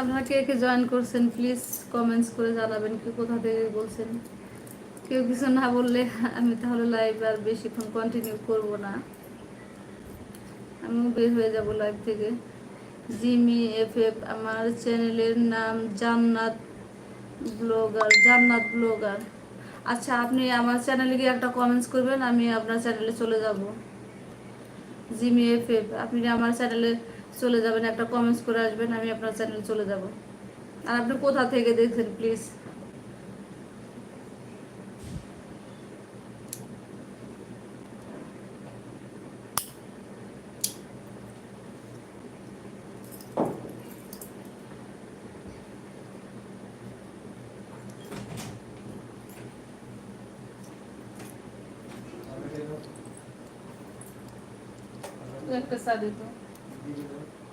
আপনারা কে কে জয়েন করছেন প্লিজ কমেন্টস করে জানাবেন কি কোথা থেকে বলছেন। কেউ কিছু না বললে আমি তাহলে লাইভ আর বেশিক্ষণ কন্টিনিউ করব না। আমিও বের হয়ে যাব লাইভ থেকে। জিমি এফ এফ আমার চ্যানেলের নাম জান্নাত ব্লগার জান্নাত ব্লগার। আচ্ছা আপনি আমার চ্যানেলে গিয়ে একটা কমেন্টস করবেন, আমি আপনার চ্যানেলে চলে যাব। জিমি এফ এফ আপনি আমার চ্যানেলে চলে যাবেন, একটা কমেন্টস করে আসবেন, আমি আপনার চ্যানেলে চলে যাব। আর আপনি কোথা থেকে দেখছেন প্লিজ একটা Thank you.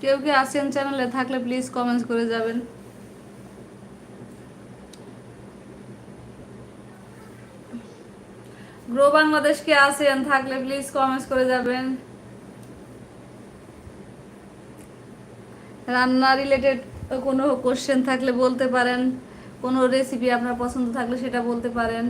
কেউ কি আসেন চ্যানেলে থাকলে প্লিজ কমেন্টস করে যাবেন। গ্রো বাংলাদেশ কে আসেন, থাকলে প্লিজ কমেন্টস করে যাবেন। রান্না রিলেটেড কোনো কোশ্চেন থাকলে বলতে পারেন। কোনো রেসিপি আপনার পছন্দ থাকলে সেটা বলতে পারেন।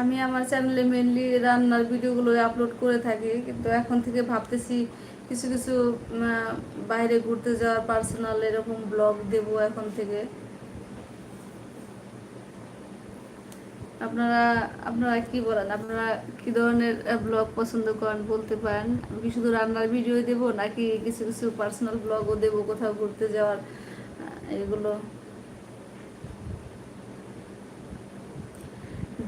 আমি আমার চ্যানেলে মেনলি রান্নার ভিডিওগুলো আপলোড করে থাকি, কিন্তু এখন থেকে ভাবতেছি কিছু কিছু বাইরে ঘুরতে যাওয়ার পার্সোনাল এরকম ব্লগ দেব এখন থেকে। আপনারা আপনারা কি বলেন? আপনারা কি ধরনের ব্লগ পছন্দ করেন বলতে পারেন? আমি শুধু রান্নার ভিডিও দেব নাকি কিছু কিছু পার্সোনাল ব্লগও দেব কোথাও ঘুরতে যাওয়ার? এগুলো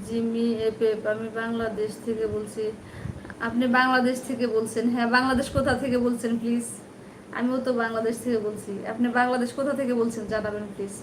জিমি, এপেপ, আমি বাংলাদেশ থেকে বলছি। আপনি বাংলাদেশ থেকে বলছেন। হ্যাঁ বাংলাদেশ কোথা থেকে বলছেন প্লিজ আমিও তো বাংলাদেশ থেকে বলছি। আপনি বাংলাদেশ কোথা থেকে বলছেন, জানাবেন প্লিজ